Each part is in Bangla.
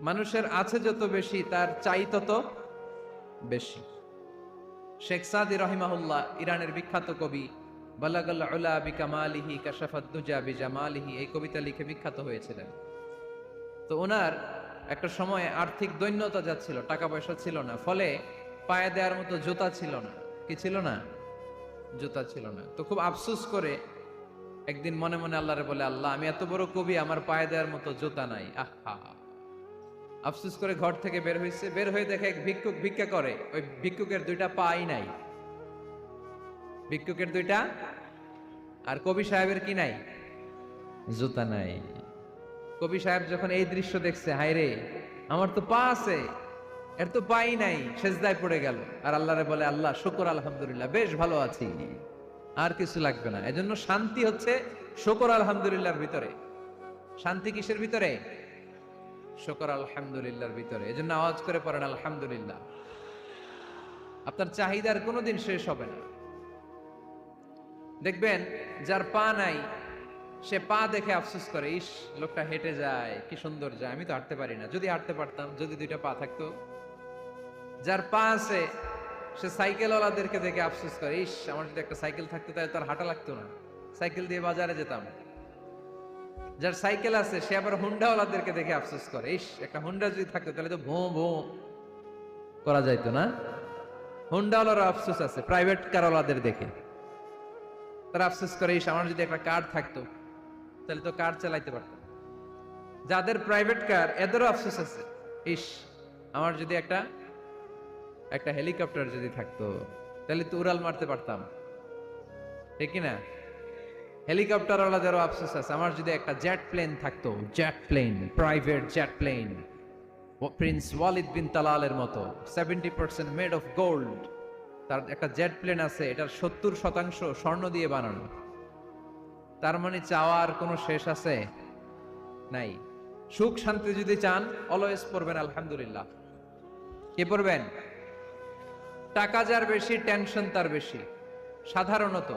মানুষের আছে যত বেশি, তার চাই তত বেশি। শেখ সাদি রহিমাহুল্লাহ, ইরানের বিখ্যাত কবি, বালাগাল উলা বিকামালিহি কাশাফাদ্দুজা বিজামালিহি, এই কবিতা লিখে বিখ্যাত হয়েছিলেন। তো ওনার একটা সময় আর্থিক দৈন্যতা যাচ্ছিল টাকা পয়সা ছিল না, ফলে পায়ে দেওয়ার মতো জুতা ছিল না। কি ছিল না? জুতা ছিল না। তো খুব আফসোস করে একদিন মনে মনে আল্লাহরে বলে, আল্লাহ, আমি এত বড় কবি, আমার পায়ে দেওয়ার মতো জুতা নাই। আহা। আফসোস করে ঘর থেকে বের হয়েছে, বের হয়ে দেখে এক ভিক্ষুক ভিক্ষা করে। ওই ভিক্ষুকের দুইটা পাই নাই। ভিক্ষুকের দুইটা আর কবি সাহেবের কি নাই? জুতা নাই। কবি সাহেব যখন এই দৃশ্য দেখছে, হায় রে, আমার তো পা আছে, এর তো পাই নাই, সেজদায় পড়ে গেল। আর আল্লাহরে বলে, আল্লাহ, শুকর, আলহামদুলিল্লাহ, বেশ ভালো আছি। আর কিছু লাগবে না। এজন্য শান্তি হচ্ছে শুকর, আলহামদুলিল্লাহর ভিতরে। শান্তি কিসের ভিতরে? শুকর আলহামদুলিল্লাহর ভিতরে। এজন্য আওয়াজ করে পড়েন, আলহামদুলিল্লাহ। আপনার চাহিদার কোনোদিন শেষ হবে না। দেখবেন, যার পা নাই, সে পা দেখে আফসোস করে, ইস, লোকটা হেঁটে যায়, কি সুন্দর যায়, আমি তো হাঁটতে পারি না। যদি হাঁটতে পারতাম, যদি দুইটা পা থাকতো। যার পা আছে, সে সাইকেলওয়ালাদেরকে দেখে আফসোস করে, ইস, আমার যদি একটা সাইকেল থাকতো, তাহলে তার হাঁটা লাগতো না। সাইকেল দিয়ে বাজারে যেতাম। যার সাইকেল আছে, সে আবার হুন্ডাওয়ালাদেরকে দেখে আফসোস করে। ইস, একটা হুন্ডা যদি থাকতো, তাহলে তো ভোঁ ভোঁ করা যাইতো না? হুন্ডাওয়ালারও আফসোস আছে, প্রাইভেট কারওয়ালাদের দেখে। তারা আফসোস করে, ইস, আমার যদি একটা কার থাকতো, তাহলে তো কার চালাইতে পারতাম যাদের প্রাইভেট কার, এদেরও আফসোস আছে। ইস, আমার যদি একটা একটা হেলিকপ্টার যদি থাকতো, তাহলে তো উড়াল মারতে পারতাম। ঠিক না? হেলিকপ্টার ওয়ালাদেরও আফসোস আছে। আমার যদি একটা জেট প্লেন থাকতো jet plane private jet plane prince Walid bin তালালের মতো seventy percent made of gold তার একটা জেট প্লেন আছে, এটার সত্তর শতাংশ স্বর্ণ দিয়ে বানানো। তার মানে চাওয়ার কোনো শেষ আছে? নাই। সুখ শান্তি যদি চান অলওয়েজ পড়বেন, আলহামদুলিল্লাহ। কে পড়বেন? টাকা যার বেশি টেনশন তার বেশি। সাধারণত।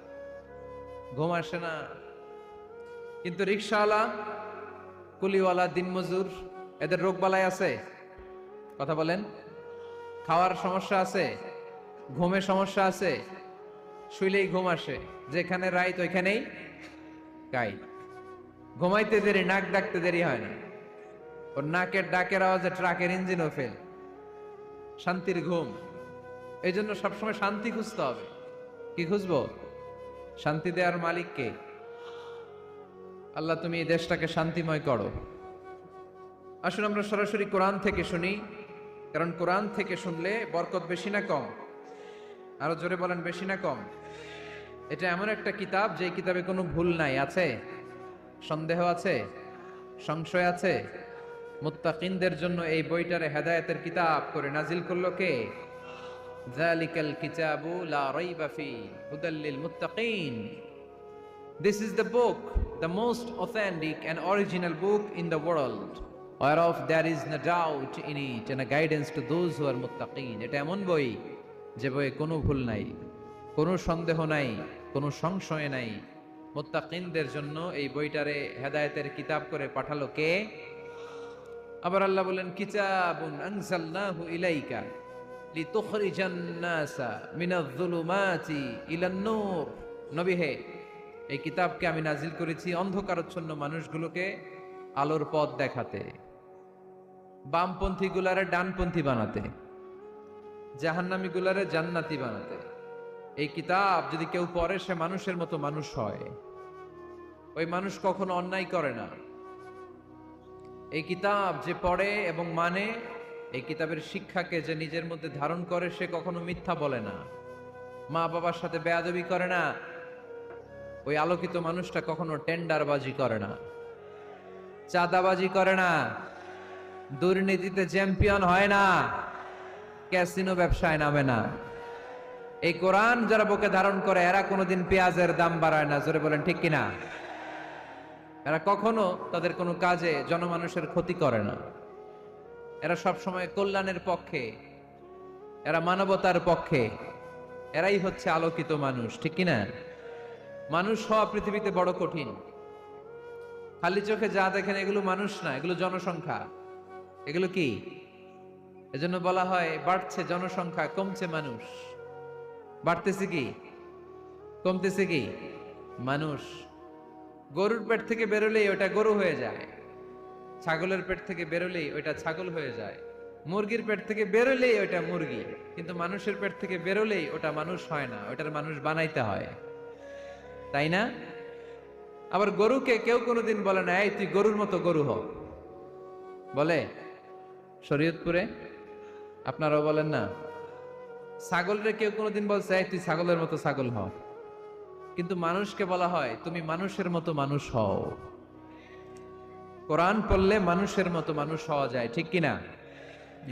ঘুম আসে না। কিন্তু রিক্সাওয়ালা কুলিওয়ালা, দিনমজুর, এদের রোগ বালাই আছে? কথা বলেন। খাওয়ার সমস্যা আছে? ঘুমের সমস্যা আছে? শুইলেই ঘুম আসে। যেখানে রাইত, ওইখানেই গাই। ঘুমাইতে দেরি, নাক ডাকতে দেরি হয় না। ওর নাকের ডাকের আওয়াজে ট্রাকের ইঞ্জিনও ফেল শান্তির ঘুম। এই জন্য সবসময় শান্তি খুঁজতে হবে। কি খুঁজবো? শান্তি দেওয়ার মালিককে আল্লাহ, তুমি এই দেশটাকে শান্তিময় করো। আসুন আমরা সরাসরি কোরআন থেকে শুনি, কারণ কোরআন থেকে শুনলে বরকত বেশি না কম? আরও জোরে বলেন, বেশি না কম? এটা এমন একটা কিতাব, যে কিতাবে কোনো ভুল নাই, আছে? সন্দেহ আছে? সংশয় আছে? মুত্তাকিনদের জন্য এই বইটারে হেদায়েতের কিতাব করে নাজিল করল কে? জালিকাল কিতাবু লা রাইবা ফি হুদাল্লিল মুত্তাকিন This is the book, the most authentic and original book in the world, whereof there is no doubt in it and a guidance to those who are muttaqin. এটা এমন বই যে বইয়ে কোনো ভুল নাই কোনো সন্দেহ নাই কোনো সংশয় নাই মোত্তাকিনদের জন্য এই বইটারে হেদায়েতের কিতাব করে পাঠালো কে আবার আল্লাহ বলেন কিতাবুন আনসালনাহু ইলাইকা নবী হে, এই কিতাবকে আমি নাজিল করেছি অন্ধকারচ্ছন্ন মানুষগুলোকে আলোর পথ দেখাতে বামপন্থী গুলারে ডানপন্থী বানাতে জাহান্নামী গুলারে জান্নাতি বানাতে। এই কিতাব যদি কেউ পড়ে, সে মানুষের মতো মানুষ হয়। ওই মানুষ কখনো অন্যায় করে না। এই কিতাব যে পড়ে এবং মানে এই কিতাবের শিক্ষাকে যে নিজের মধ্যে ধারণ করে, সে কখনো মিথ্যা বলে না। মা বাবার সাথে বেয়াদবি করে না। ওই আলোকিত মানুষটা কখনো টেন্ডারবাজি করে না। চাঁদাবাজি করে না। দুর্নীতিতে চ্যাম্পিয়ন হয় না। ক্যাসিনো ব্যবসায় নামে না। এই কোরআন যারা বুকে ধারণ করে, এরা কোনোদিন পেঁয়াজের দাম বাড়ায় না। জোরে বলেন, ঠিক কিনা? এরা কখনো তাদের কোনো কাজে জনমানুষের ক্ষতি করে না। এরা সব সময় কল্যাণের পক্ষে, এরা মানবতার পক্ষে, এরাই হচ্ছে আলোকিত মানুষ, ঠিক কিনা? মানুষ হওয়া পৃথিবীতে বড় কঠিন। খালি চোখে যা দেখেন এগুলো মানুষ না, এগুলো জনসংখ্যা। এগুলো কি? এজন্য বলা হয় বাড়ছে জনসংখ্যা, কমছে মানুষ। বাড়তেছে কি? কমতেছে কি? মানুষ। গরুর পেট থেকে বেরোলেই ওটা গরু হয়ে যায়। ছাগলের পেট থেকে বেরোলেই ওইটা ছাগল হয়ে যায়। মুরগির পেট থেকে বেরোলেই ওইটা মুরগি। কিন্তু মানুষের পেট থেকে বেরোলেই ওটা মানুষ হয় না ওটার মানুষ বানাইতে হয়। তাই না? আবার গরুকে কেউ কোনোদিন বলে না, এই, তুই গরুর মতো গরু হ। বলে? শরীয়তপুরে? আপনারাও বলেন না। ছাগলরে কেউ কোনোদিন বলছে, এই, তুই ছাগলের মতো ছাগল হ। কিন্তু মানুষকে বলা হয়, তুমি মানুষের মতো মানুষ হও। কোরআন পড়লে মানুষের মতো মানুষ হওয়া যায়, ঠিক কিনা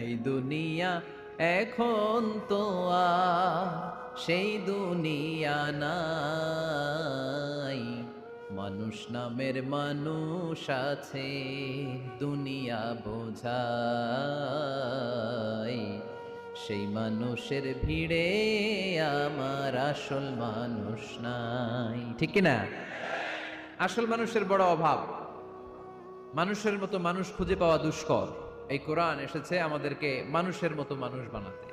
এই দুনিয়া এখন তো সেই দুনিয়া নাই। মানুষ নামের মানুষ আছে, দুনিয়া বোঝাই। সেই মানুষের ভিড়ে আমার আসল মানুষ নাই, ঠিক না? আসল মানুষের বড় অভাব। মানুষের মতো মানুষ খুঁজে পাওয়া দুষ্কর। এই কোরআন এসেছে আমাদেরকে মানুষের মতো মানুষ বানাতে।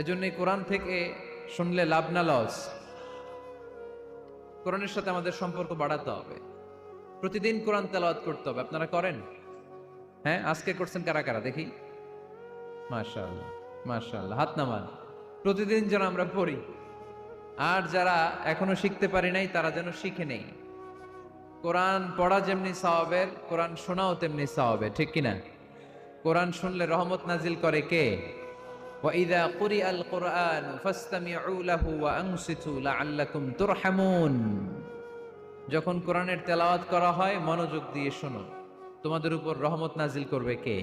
এজন্য এই কোরআন থেকে শুনলে লাভ না লস। কোরআনের সাথে আমাদের সম্পর্ক বাড়াতে হবে। প্রতিদিন কোরআন তেলাওয়াত করতে হবে। আপনারা করেন? হ্যাঁ আজকে করছেন কারা কারা? দেখি। মাশাআল্লাহ মাশাআল্লাহ, হাত নামান। প্রতিদিন যেন আমরা পড়ি। আর যারা এখনও শিখতে পারি নাই, তারা যেন শিখে নেই। কোরআন পড়া যেমনি সাওয়াবের কোরআন শোনাও তেমনি সাওয়াবের ঠিক কিনা কোরআন শুনলে রহমত নাজিল করে কে وَإِذَا قُرِئَ الْقُرْآنُ فَاسْتَمِعُوا لَهُ وَأَنصِتُوا لَعَلَّكُمْ تُرْحَمُونَ যখন কোরআনের তেলাওয়াত করা হয় মনোযোগ দিয়ে শোনো তোমাদের উপর রহমত নাজিল করবে কে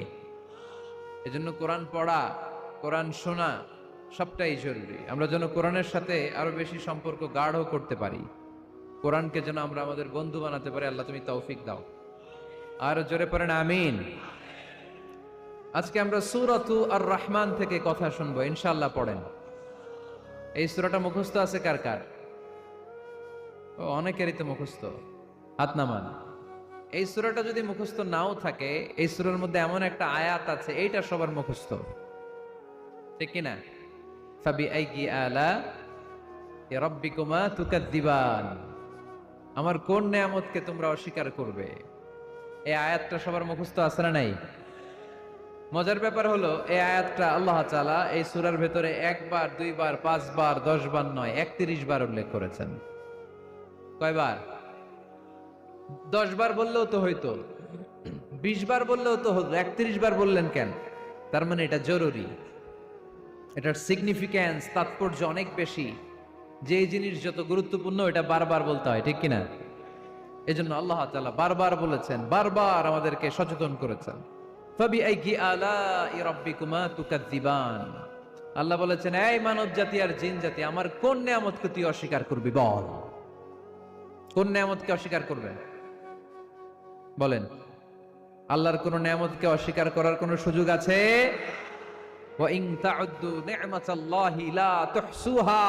এজন্য কোরআন পড়া কোরআন শোনা সবটাই জরুরি আমরা যেন কোরআনের সাথে আরো বেশি সম্পর্ক গাঢ় করতে পারি কোরআনকে যেন আমরা আমাদের বন্ধু বানাতে পারি, আল্লাহ তুমি তৌফিক দাও। আর জোরে পড়েন, আমিন। আজকে আমরা সুরাতু আর রহমান থেকে কথা শুনব ইনশাল্লাহ পড়েন। এই সুরাটা মুখস্থ আছে কার কার? ও, অনেকেরই তো মুখস্থ। হাত নামান। এই সুরাটা যদি মুখস্থ নাও থাকে, এই সুরার মধ্যে এমন একটা আয়াত আছে, এইটা সবার মুখস্থ। ঠিক কিনা? ফাবি আইগি আলা রব্বিকুমা তুকাদ্দিবান। আমার কোন নেয়ামতকে তোমরা অস্বীকার করবে? এই আয়াতটা সবার মুখস্থ আছে না নাই? মজার ব্যাপার হলো, এই আয়াতটা আল্লাহ তাআলা এই সূরার ভেতরে একবার, দুইবার, পাঁচবার, দশবার নয় একত্রিশ বার উল্লেখ করেছেন। কয়বার? দশ বার বললেও তো হইতো। বিশ বার বললেও তো হতো। একত্রিশ বার বললেন কেন? তার মানে এটা জরুরি। এটার সিগনিফিক্যান্স তাৎপর্য অনেক বেশি। যে জিনিস যত গুরুত্বপূর্ণ এটা বারবার বলতে হয় ঠিক কিনা এজন্য আল্লাহ তাআলা বারবার বলেছেন বারবার আমাদেরকে সচেতন করেছেন ফাবি আইগি আলা রাব্বিকুমা তুকাদ্দিবান আল্লাহ বলেছেন এই মানব জাতি আর জিন জাতি আমার কোন নিয়ামতকে তুই অস্বীকার করবি বল কোন নিয়ামতকে অস্বীকার করবে বলেন আল্লাহর কোন নিয়ামতকে অস্বীকার করার কোন সুযোগ আছে وَإِن تَعُدُّوا نِعْمَةَ اللَّهِ لَا تُحْصُوهَا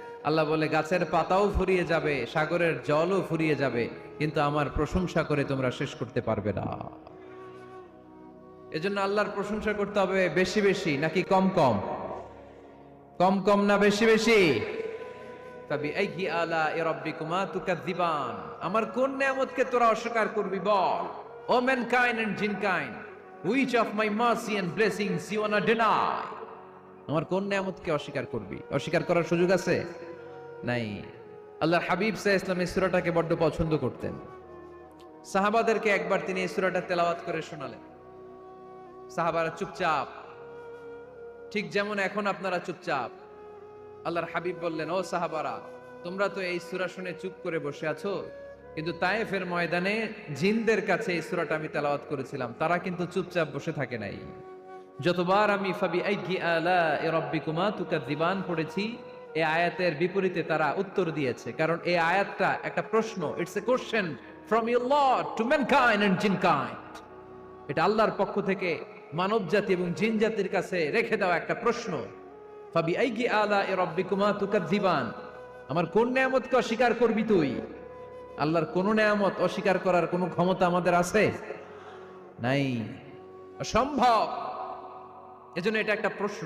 আল্লাহ বলে, গাছের পাতাও ফুরিয়ে যাবে, সাগরের জলও ফুরিয়ে যাবে, কিন্তু আমার প্রশংসা করে তোমরা শেষ করতে পারবে না। এজন্য আল্লাহর প্রশংসা করতে হবে বেশি বেশি, নাকি কম কম? কম কম না বেশি বেশি? আমার কোন নিয়ামতকে তোরা অস্বীকার করবি বল? ও mankind and jinnkind which of my mercy and blessings you wanna deny? আমার কোন নিয়ামতকে অস্বীকার করবি? অস্বীকার করার সুযোগ আছে? নাই। আল্লাহর হাবিব সাহ ইসলাম এই সুরাটাকে বড্ড পছন্দ করতেন। সাহাবাদেরকে একবার তিনি এই সুরাটা তেলাওয়াত করে শোনালেন। সাহাবারা চুপচাপ, ঠিক যেমন এখন আপনারা চুপচাপ। আল্লাহর হাবিব বললেন, ও সাহাবারা, তোমরা তো এই সুরা শুনে চুপ করে বসে আছো, কিন্তু তায়েফের ময়দানে জিনদের কাছে এই সুরাটা আমি তেলাওয়াত করেছিলাম, তারা কিন্তু চুপচাপ বসে থাকে নাই। যতবার আমি ফাবি আলা রব্বিকুমা তুকাদ্দিবান পড়েছি এই আয়াতের বিপরীতে তারা উত্তর দিয়েছে। কারণ এই আয়াতটা একটা প্রশ্ন it's a question from your lord to mankind and jinnkind এটা আল্লাহর পক্ষ থেকে মানব জাতি এবং জিন জাতির কাছে রেখে দেওয়া একটা প্রশ্ন। ফাবি আইগি আলা এ রব্বিকুমা তুকাদ্দিবান আমার কোন নিয়ামতকে অস্বীকার করবি তুই? আল্লাহর কোন নিয়ামত অস্বীকার করার কোনো ক্ষমতা আমাদের আছে? নাই। অসম্ভব। এজন্য এটা একটা প্রশ্ন।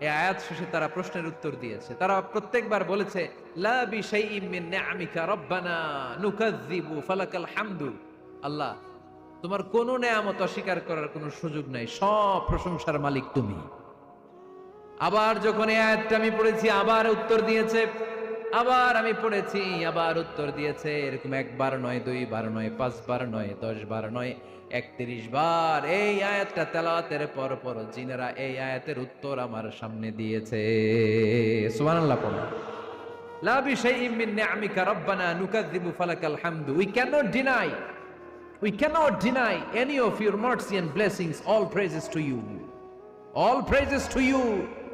এই আয়াত শেষে তারা প্রশ্নের উত্তর দিয়েছে। তারা প্রত্যেকবার বলেছে, লা রব্বানা আল্লাহ, তোমার কোন নেয়ামত অস্বীকার করার কোনো সুযোগ নাই, সব প্রশংসার মালিক তুমি। আবার যখন এই আয়াতটা আমি পড়েছি, আবার উত্তর দিয়েছে আবার আমি পড়েছি, আবার উত্তর দিয়েছে, এরকম একবার নয় দুই দুইবার নয় পাঁচ পাঁচবার নয় দশ বার নয় একত্রিশ বার এই আয়াতটা তেলাওয়াতের পর পর জিনেরা এই আয়াতের উত্তর আমার সামনে দিয়েছে। সুবহানাল্লাহ ফালাকাল হামদু। We deny we deny any all to you all to you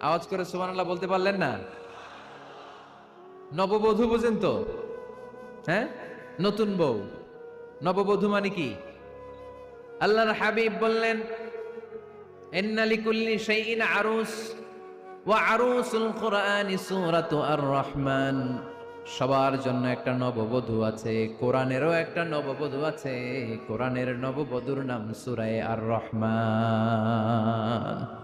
আওয়াজ করে সুবহানাল্লাহ বলতে পারলেন না? নববধূ বুঝেন তো? হ্যাঁ? নতুন বউ। নববধূ মানে কি? আল্লাহর হাবিব বললেন, ইন্না লিকুল্লি শাইইন আরুস, ওয়া আরুসুল কোরআনি সূরাতু আর রহমান সবার জন্য একটা নববধূ আছে, কোরআনেরও একটা নববধূ আছে, কোরআনের নববধূর নাম সূরায়ে আর রহমান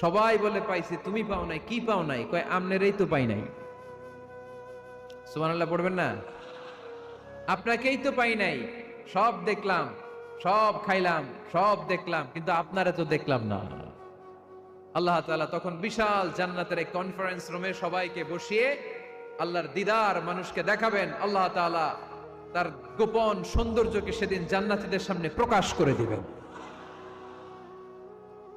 সবাই বলে পাইছি, তুমি পাও নাই, কি পাও নাই? কয়, আমনেরই তো পাই নাই। সুবহানাল্লাহ, পড়বেন না? আপনাকেই তো পাই নাই। সব দেখলাম, সব খাইলাম, সব দেখলাম, কিন্তু আপনারা তো দেখলাম না। আল্লাহ তাআলা তখন বিশাল জান্নাতের এক কনফারেন্স রুমে সবাইকে বসিয়ে আল্লাহর দিদার মানুষকে দেখাবেন। আল্লাহ তাআলা তার গোপন সৌন্দর্যকে সেদিন জান্নাতীদের সামনে প্রকাশ করে দিবেন।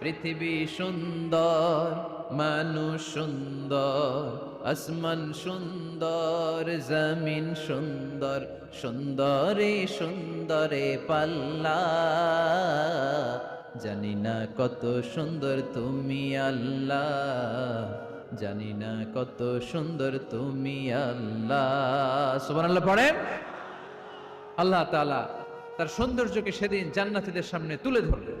পৃথিবী সুন্দর, মানুষ সুন্দর, আসমান সুন্দর, জমিন সুন্দর, সুন্দরে সুন্দরে পাল্লা। জানি না কত সুন্দর তুমি আল্লাহ, জানি না কত সুন্দর তুমি আল্লাহ। সুবহানাল্লাহ পড়েন। আল্লাহ তাআলা তার সৌন্দর্যকে সেদিন জান্নাতিদের সামনে তুলে ধরলেন।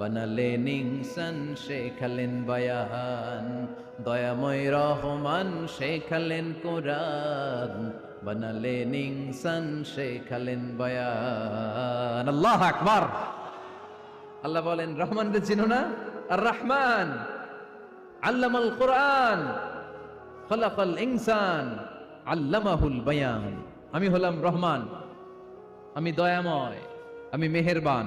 বানালেন ইনসান শেখালেন বায়ান দয়াময় রহমান শেখালেন কোরআন বানালেন ইনসান শেখালেন বায়ান আল্লাহ আকবার। আল্লাহ বলেন, রহমান রে চিনো না? আর রহমান, আল্লামাল কোরআন, খলাকাল ইনসান, আল্লামাহুল বায়ান। আমি হলাম রহমান, আমি দয়াময়, আমি মেহেরবান।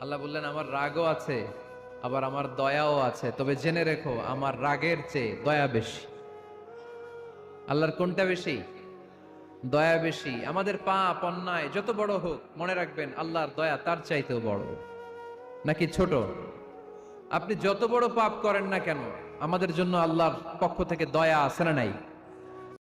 আল্লাহ বললেন, আমার রাগও আছে, আবার আমার দয়াও আছে। তবে জেনে রেখো, আমার রাগের চেয়ে দয়া বেশি। আল্লাহর কোনটা বেশি? দয়া বেশি। আমাদের পাপ, অন্যায়, যত বড় হোক, মনে রাখবেন, আল্লাহর দয়া তার চাইতেও বড়। নাকি ছোট? আপনি যত বড় পাপ করেন না কেন, আমাদের জন্য আল্লাহর পক্ষ থেকে দয়া আছে না নাই?